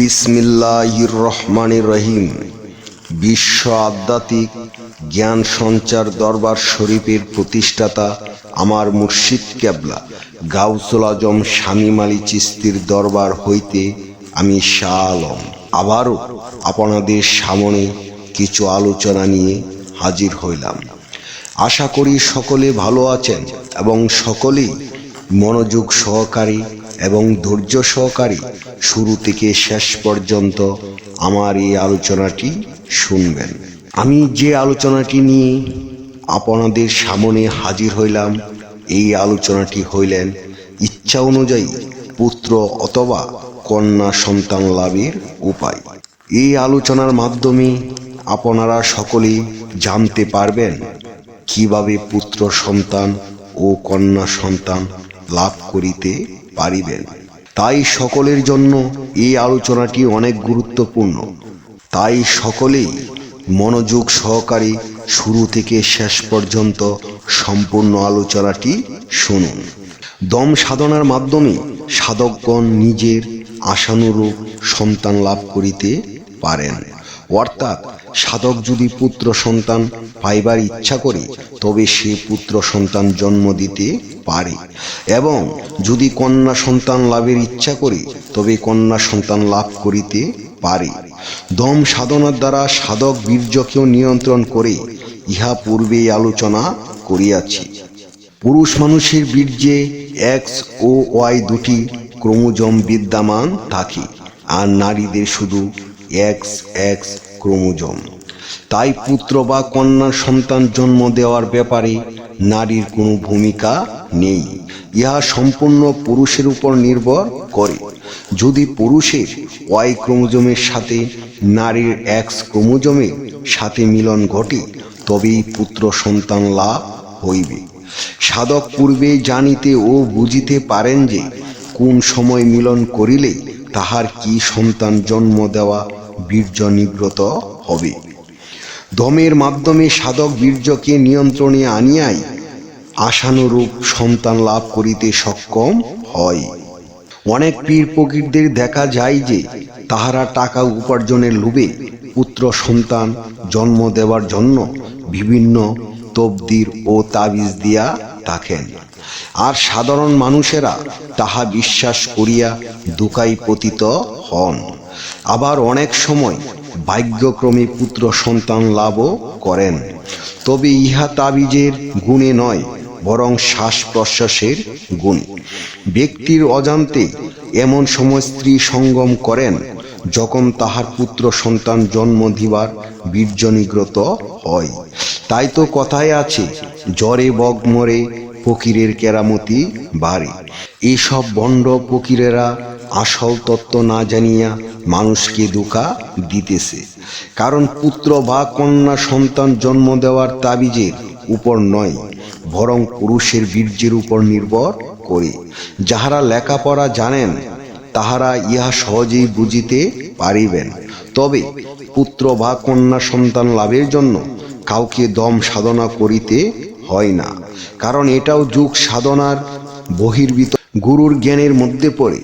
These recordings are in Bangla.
বিসমিল্লাহির রহমানির রহিম। বিশ্ব আধ্যাত্মিক জ্ঞান সঞ্চার দরবার শরীফের প্রতিষ্ঠাতা আমার মুর্শিদ কেবলা গাউসুল আজম শামীম আলী চিস্তির দরবার হইতে আমি শাহ আলম আবারও আপনাদের সামনে কিছু আলোচনা নিয়ে হাজির হইলাম। আশা করি সকলে ভালো আছেন এবং সকলেই মনোযোগ সহকারী এবং ধৈর্য সহকারে শুরু থেকে শেষ পর্যন্ত আমার এই আলোচনাটি শুনবেন। আমি যে আলোচনাটি নিয়ে আপনাদের সামনে হাজির হইলাম, এই আলোচনাটি হইলেন ইচ্ছা অনুযায়ী পুত্র অথবা কন্যা সন্তান লাভের উপায়। এই আলোচনার মাধ্যমে আপনারা সকলেই জানতে পারবেন কীভাবে পুত্র সন্তান ও কন্যা সন্তান লাভ করিতে পারিবেন। তাই সকলের জন্য এই আলোচনাটি অনেক গুরুত্বপূর্ণ। তাই সকলেই মনোযোগ সহকারে শুরু থেকে শেষ পর্যন্ত সম্পূর্ণ আলোচনাটি শুনুন। দম সাধনার মাধ্যমে সাধকগণ নিজের আশানুরূপ সন্তান লাভ করিতে পারেন। অর্থাৎ সাধক যদি পুত্র সন্তান পাইবার ইচ্ছা করে, তবে সে পুত্র সন্তান জন্ম দিতে পারে। এবং যদি কন্যা সন্তান লাভের ইচ্ছা করে, তবে কন্যা সন্তান লাভ করিতে পারে। দম সাধনার দ্বারা সাধক বীর্যকেও নিয়ন্ত্রণ করে, ইহা পূর্বেই আলোচনা করিয়াছি। পুরুষ মানুষের বীর্যে এক্স ও ওয়াই দুটি ক্রোমোজম বিদ্যমান থাকে, আর নারীদের শুধু এক্স এক্স ক্রোমোজম। তাই পুত্র বা কন্যা সন্তান জন্ম দেওয়ার ব্যাপারে নারীর কোনো ভূমিকা নেই। ইহা সম্পূর্ণ পুরুষের উপর নির্ভর করে। যদি পুরুষের ওয়াই ক্রোমোজোমের সাথে নারীর এক্স ক্রোমোজোমের সাথে মিলন ঘটে, তবেই পুত্র সন্তান লাভ হইবে। সাধক পূর্বে জানিতে ও বুঝিতে পারেন যে, কোন সময় মিলন করিলে তাহার কি সন্তান জন্ম দেওয়া বীর্য নিগ্রত হবে। দমের মাধ্যমে সাধক বীর্যকে নিয়ন্ত্রণে আনিয়াই আশানুরূপ সন্তান লাভ করিতে সক্ষম হয়। অনেক পীর ফকিরদের দেখা যায় যে তাহারা টাকা উপার্জনের লোভে পুত্র সন্তান জন্ম দেওয়ার জন্য বিভিন্ন তবদির ও তাবিজ দিয়া থাকেন। আর সাধারণ মানুষেরা তাহা বিশ্বাস করিয়া দুকাই পতিত হন। আবার অনেক সময় ভাগ্যক্রমে পুত্র সন্তান লাভও করেন। তবে ইহা তাবিজের গুণে নয়, বরং শ্বাস প্রশ্বাসের গুণ। ব্যক্তির অজান্তে এমন সময় স্ত্রী সঙ্গম করেন, যখন তাহার পুত্র সন্তান জন্ম দিবার বীর্য নিগ্রত হয়। তাই তো কথায় আছে, জ্বরে বগ মরে ফকিরের কেরামতি বাড়ে। এইসব বন্ড ফকিরেরা আসল তত্ত্ব না জানিয়া মানুষকে দুকা দিতেছে। কারণ পুত্র বা কন্যা সন্তান জন্ম দেওয়ার তাবিজের উপর নয়, বরং পুরুষের বীর্যের উপর নির্ভর করে। যাহারা লেখাপড়া জানেন, তাহারা ইহা সহজেই বুঝিতে পারিবেন। তবে পুত্র বা কন্যা সন্তান লাভের জন্য কাউকে দম সাধনা করিতে হয় না, কারণ এটাও যুগ সাধনার বহির্ভূত। গুরুর জ্ঞানের মধ্যে পড়ে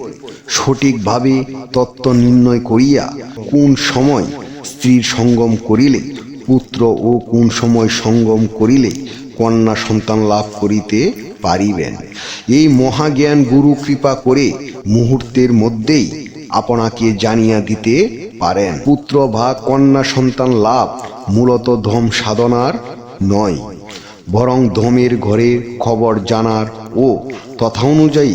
সঠিকভাবে তত্ত্ব নির্ণয় করিয়া কোন সময় স্ত্রীর সঙ্গম করিলে, পুত্র ও কোন সময় সঙ্গম করিলে কন্যা সন্তান লাভ করিতে পারিবেন। এই মহাজ্ঞান গুরু কৃপা করে মুহূর্তের মধ্যেই আপনাকে জানিয়া দিতে পারেন। পুত্র বা কন্যা সন্তান লাভ মূলত ধম সাধনার নয়, বরং ধমের ঘরের খবর জানার ও তথা অনুযায়ী